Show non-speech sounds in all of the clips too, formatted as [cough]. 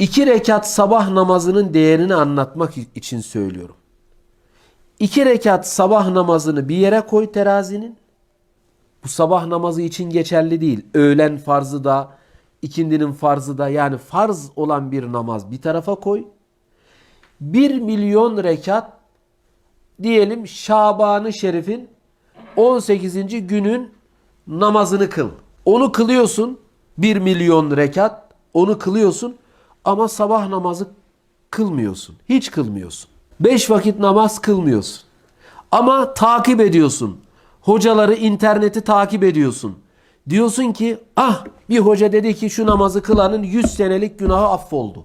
İki rekat sabah namazının değerini anlatmak için söylüyorum. İki rekat sabah namazını bir yere koy terazinin. Bu sabah namazı için geçerli değil. Öğlen farzı da, ikindinin farzı da yani farz olan bir namaz bir tarafa koy. Bir milyon rekat diyelim Şaban-ı Şerif'in 18. günün namazını kıl. Onu kılıyorsun. 1 milyon rekat. Onu kılıyorsun. Ama sabah namazı kılmıyorsun. Hiç kılmıyorsun. 5 vakit namaz kılmıyorsun. Ama takip ediyorsun. Hocaları, interneti takip ediyorsun. Diyorsun ki ah bir hoca dedi ki şu namazı kılanın 100 senelik günahı affoldu.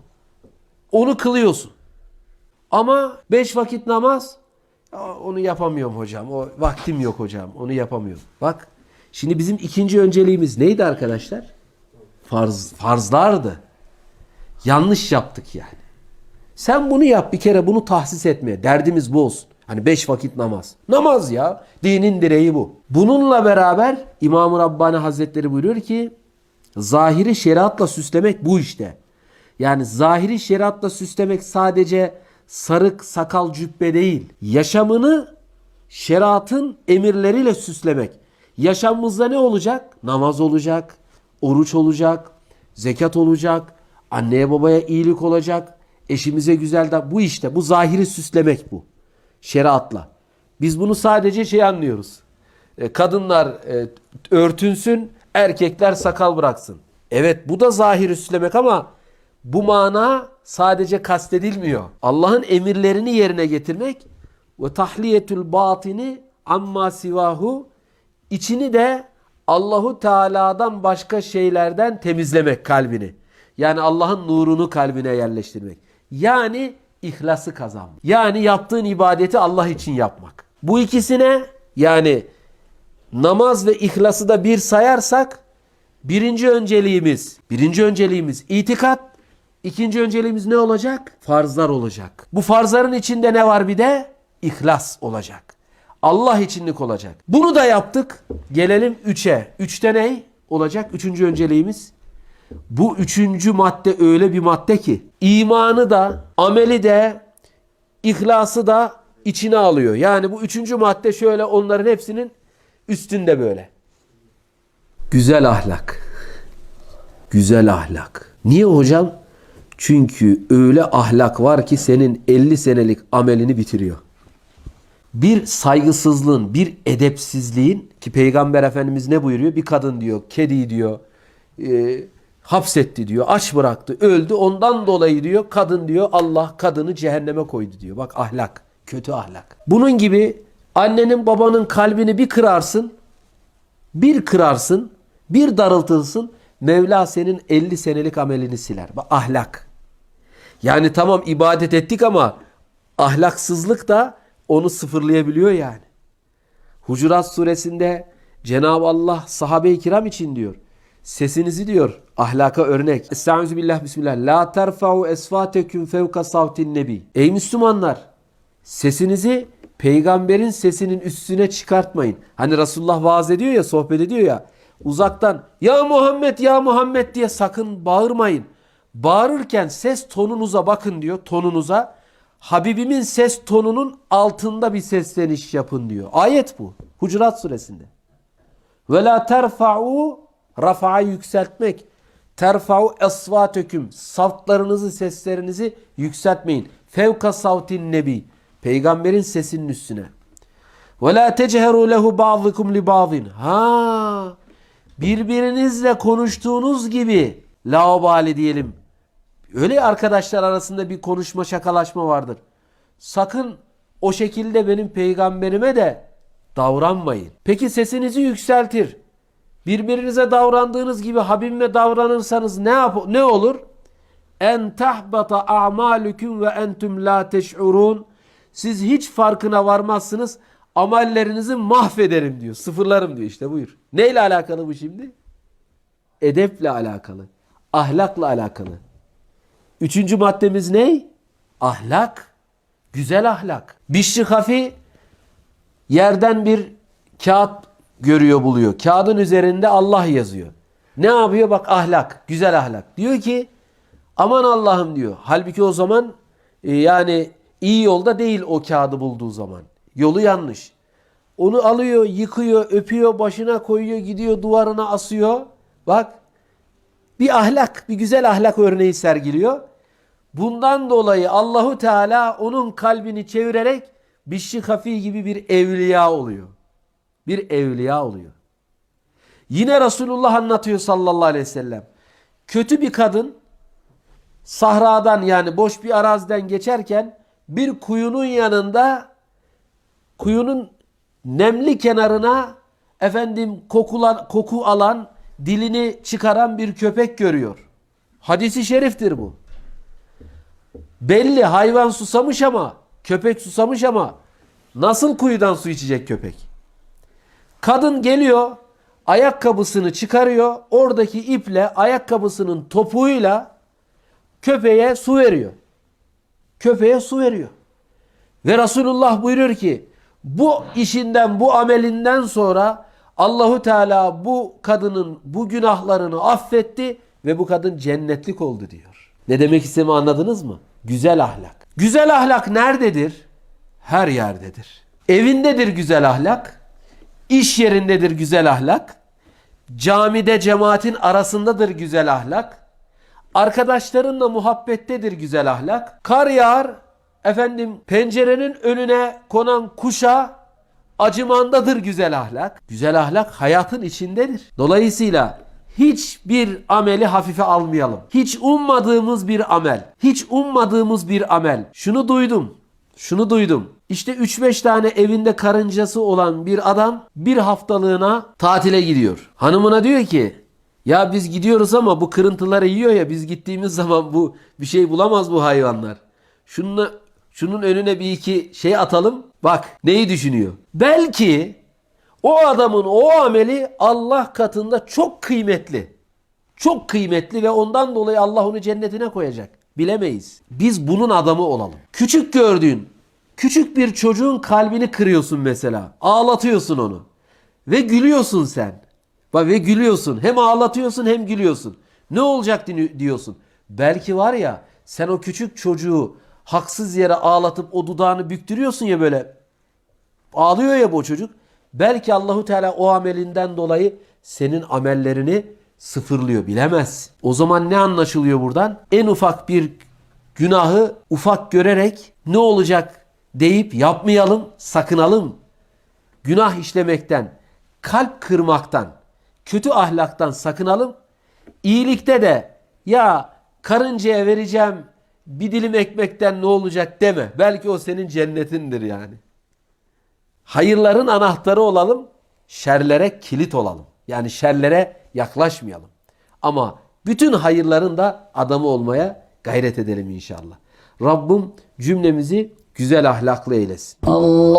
Onu kılıyorsun. Ama 5 vakit namaz "Ya onu yapamıyorum hocam. O vaktim yok hocam. Onu yapamıyorum. Bak şimdi bizim ikinci önceliğimiz neydi arkadaşlar? Farz, farzlardı. Yanlış yaptık yani. Sen bunu yap bir kere bunu tahsis etmeye. Derdimiz bu olsun. Hani beş vakit namaz. Namaz ya. Dinin direği bu. Bununla beraber İmam-ı Rabbani Hazretleri buyuruyor ki zahiri şeriatla süslemek bu işte. Yani zahiri şeriatla süslemek sadece sarık, sakal, cübbe değil. Yaşamını şeriatın emirleriyle süslemek. Yaşamımızda ne olacak? Namaz olacak, oruç olacak, zekat olacak, anneye babaya iyilik olacak, eşimize güzel de bu işte bu zahiri süslemek bu. Şeriatla. Biz bunu sadece şey anlıyoruz. E, Kadınlar e, örtünsün, erkekler sakal bıraksın. Evet bu da zahiri süslemek ama bu mana sadece kastedilmiyor. Allah'ın emirlerini yerine getirmek ve tahliyetül batini amma sivahu içini de Allahu Teala'dan başka şeylerden temizlemek kalbini. Yani Allah'ın nurunu kalbine yerleştirmek. Yani ihlası kazanmak. Yani yaptığın ibadeti Allah için yapmak. Bu ikisine yani namaz ve ihlası da bir sayarsak birinci önceliğimiz, birinci önceliğimiz itikat, ikinci önceliğimiz ne olacak? Farzlar olacak. Bu farzların içinde ne var bir de? İhlas olacak. Allah içinlik olacak. Bunu da yaptık. Gelelim üçe. Üçte ne olacak? Üçüncü önceliğimiz. Bu üçüncü madde öyle bir madde ki imanı da, ameli de, ihlası da içine alıyor. Yani bu üçüncü madde şöyle onların hepsinin üstünde böyle. Güzel ahlak. Güzel ahlak. Niye hocam? Çünkü öyle ahlak var ki senin 50 senelik amelini bitiriyor. Bir saygısızlığın, bir edepsizliğin ki Peygamber Efendimiz ne buyuruyor? Bir kadın diyor, kedi diyor, e, hapsetti diyor, aç bıraktı, öldü. Ondan dolayı diyor kadın diyor Allah kadını cehenneme koydu diyor. Bak ahlak, kötü ahlak. Bunun gibi annenin babanın kalbini bir kırarsın, bir kırarsın, bir darıltırsın. Mevla senin 50 senelik amelini siler. Bak ahlak. Yani tamam ibadet ettik ama ahlaksızlık da onu sıfırlayabiliyor yani. Hucurat suresinde Cenab-ı Allah sahabe-i kiram için diyor. Sesinizi diyor ahlaka örnek. Estaizu billah bismillah. La terfa'u esfateküm fevka savtin nebi. Ey Müslümanlar sesinizi peygamberin sesinin üstüne çıkartmayın. Hani Resulullah vaaz ediyor ya sohbet ediyor ya. Uzaktan ya Muhammed ya Muhammed diye sakın bağırmayın. Bağırırken ses tonunuza bakın diyor tonunuza. Habibimin ses tonunun altında bir sesleniş yapın diyor. Ayet bu. Hucurat suresinde. Ve la terfa'u rafa'yı yükseltmek. Terfa'u esvatöküm. Savtlarınızı, seslerinizi yükseltmeyin. Fevka savtin nebi. Peygamberin sesinin üstüne. Ve la techeru lehu ba'dukum li ba'din. Ha. Birbirinizle konuştuğunuz gibi laubali diyelim. Öyle arkadaşlar arasında bir konuşma şakalaşma vardır. Sakın o şekilde benim peygamberime de davranmayın. Peki sesinizi yükseltir. Birbirinize davrandığınız gibi Habibime davranırsanız ne yap ne olur? En tahbata a'malukum ve entum la teş'urun. Siz hiç farkına varmazsınız. Amellerinizi mahvederim diyor. Sıfırlarım diyor işte buyur. Neyle alakalı bu şimdi? Edeple alakalı. Ahlakla alakalı. Üçüncü maddemiz ne? Ahlak. Güzel ahlak. Bişri Hafi yerden bir kağıt görüyor buluyor. Kağıdın üzerinde Allah yazıyor. Ne yapıyor? Bak ahlak. Güzel ahlak. Diyor ki Aman Allah'ım diyor. Halbuki o zaman e, yani iyi yolda değil o kağıdı bulduğu zaman. Yolu yanlış. Onu alıyor, yıkıyor, öpüyor, başına koyuyor, gidiyor duvarına asıyor. Bak bir ahlak, bir güzel ahlak örneği sergiliyor. Bundan dolayı Allahu Teala onun kalbini çevirerek Bişri Kafi gibi bir evliya oluyor. Bir evliya oluyor. Yine Resulullah anlatıyor sallallahu aleyhi ve sellem. Kötü bir kadın sahradan yani boş bir araziden geçerken bir kuyunun yanında kuyunun nemli kenarına efendim kokulan, koku alan dilini çıkaran bir köpek görüyor. Hadisi şeriftir bu. Belli hayvan susamış ama köpek susamış ama nasıl kuyudan su içecek köpek? Kadın geliyor ayakkabısını çıkarıyor oradaki iple ayakkabısının topuğuyla köpeğe su veriyor. Köpeğe su veriyor. Ve Resulullah buyuruyor ki bu işinden bu amelinden sonra Allahu Teala bu kadının bu günahlarını affetti ve bu kadın cennetlik oldu diyor. Ne demek istediğimi anladınız mı? Güzel ahlak. Güzel ahlak nerededir? Her yerdedir. Evindedir güzel ahlak. İş yerindedir güzel ahlak. Camide cemaatin arasındadır güzel ahlak. Arkadaşlarınla muhabbettedir güzel ahlak. Kar yağar, efendim pencerenin önüne konan kuşa acımandadır güzel ahlak. Güzel ahlak hayatın içindedir. Dolayısıyla hiçbir ameli hafife almayalım. Hiç ummadığımız bir amel, hiç ummadığımız bir amel. Şunu duydum, şunu duydum. İşte 3-5 tane evinde karıncası olan bir adam bir haftalığına tatile gidiyor. Hanımına diyor ki ya biz gidiyoruz ama bu kırıntıları yiyor ya biz gittiğimiz [laughs] zaman bu bir şey bulamaz bu hayvanlar. Şununla, şunun önüne bir iki şey atalım. Bak neyi düşünüyor? Belki o adamın o ameli Allah katında çok kıymetli. Çok kıymetli ve ondan dolayı Allah onu cennetine koyacak. Bilemeyiz. Biz bunun adamı olalım. Küçük gördüğün, küçük bir çocuğun kalbini kırıyorsun mesela. Ağlatıyorsun onu. Ve gülüyorsun sen. Ve gülüyorsun. Hem ağlatıyorsun hem gülüyorsun. Ne olacak di- diyorsun. Belki var ya sen o küçük çocuğu haksız yere ağlatıp o dudağını büktürüyorsun ya böyle. Ağlıyor ya bu çocuk. Belki Allahu Teala o amelinden dolayı senin amellerini sıfırlıyor. Bilemez. O zaman ne anlaşılıyor buradan? En ufak bir günahı ufak görerek ne olacak deyip yapmayalım, sakınalım. Günah işlemekten, kalp kırmaktan, kötü ahlaktan sakınalım. İyilikte de ya karıncaya vereceğim bir dilim ekmekten ne olacak deme. Belki o senin cennetindir yani. Hayırların anahtarı olalım, şerlere kilit olalım. Yani şerlere yaklaşmayalım. Ama bütün hayırların da adamı olmaya gayret edelim inşallah. Rabbim cümlemizi güzel ahlaklı eylesin. Allahümme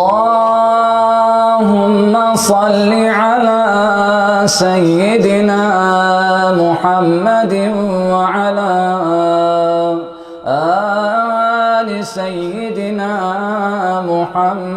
salli ala seyyidina Muhammedin ve ala ali seyyidina Muhammed